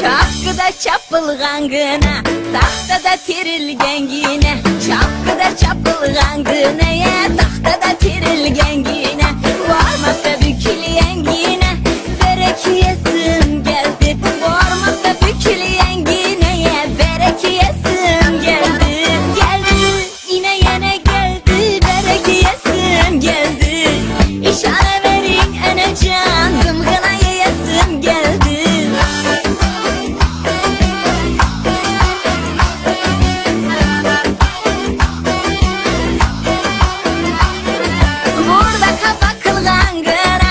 Çapkıda çapılgan gına Tahtada tirilgen yine Çapkıda